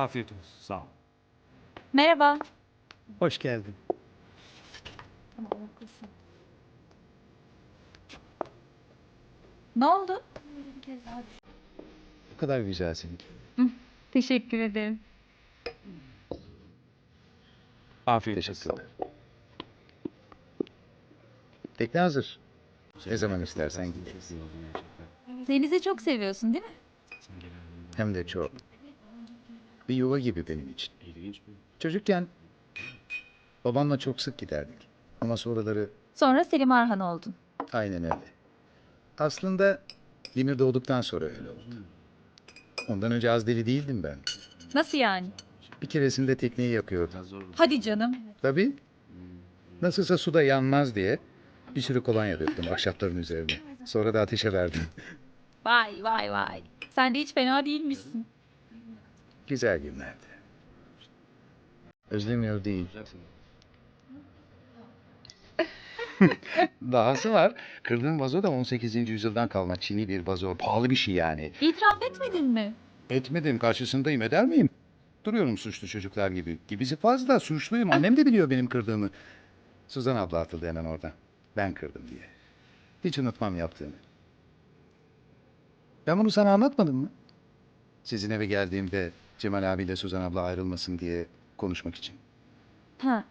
Afiyet olsun. Sağ ol. Merhaba. Hoş geldin. Ne oldu? Bu kadar güzelsin. Teşekkür ederim. Afiyet olsun. Teşekkürler. Tekne hazır. Ne zaman istersen git. Denizi çok seviyorsun değil mi? Hem de çok. Bir yuva gibi benim için. Çocukken babamla çok sık giderdik. Ama sonraları Sonra Selim Arhan oldun. aynen öyle. Aslında Demir doğduktan sonra öyle oldu. Ondan önce az deli değildim ben. Nasıl yani? Bir keresinde tekneyi yakıyordum. Hadi canım. Tabii. Nasılsa suda yanmaz diye bir sürü kolonya döktüm ahşapların üzerine. Sonra da ateşe verdim. Vay vay vay. Sen de hiç fena değilmişsin. Güzel günlerdi. Özlemiyor değil. Dahası var. Kırdığım vazo da 18. yüzyıldan kalma Çin'i bir vazo. Pahalı bir şey yani. İtiraf etmedin mi? Etmedim karşısındayım eder miyim? Duruyorum suçlu çocuklar gibi. Gibisi fazla suçluyum. Annem de biliyor benim kırdığımı. Suzan abla atıldı hemen oradan. Ben kırdım diye. Hiç unutmam yaptığını. Ben bunu sana anlatmadım mı? Sizin eve geldiğimde Cemal abiyle Suzan abla ayrılmasın diye konuşmak için. Ha.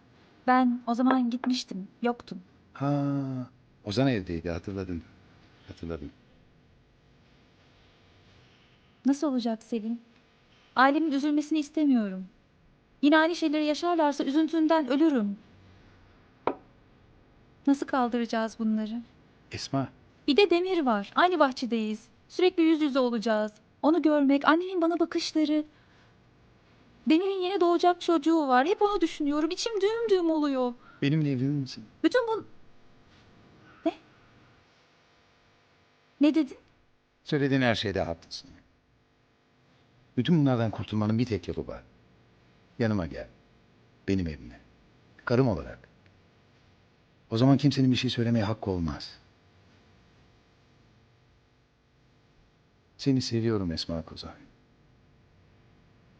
Ben o zaman gitmiştim. Yoktun. Ha, Ozan evdeydi hatırladım. Hatırladım. Nasıl olacak Selim? Ailemin üzülmesini istemiyorum. Yine aynı şeyleri yaşarlarsa üzüntümden ölürüm. Nasıl kaldıracağız bunları? Esma, Bir de Demir var. Aynı bahçedeyiz. Sürekli yüz yüze olacağız. Onu görmek, annemin bana bakışları. Demir'in yeni doğacak çocuğu var. Hep onu düşünüyorum. İçim düğüm düğüm oluyor. benimle evlenir misin? Bütün bu... Ne? Ne dedin? Söylediğin her şeyde haklısın. Bütün bunlardan kurtulmanın bir tek yolu var. Yanıma gel. Benim evime. Karım olarak. O zaman kimsenin bir şey söylemeye hakkı olmaz. Seni seviyorum Esma Kozan.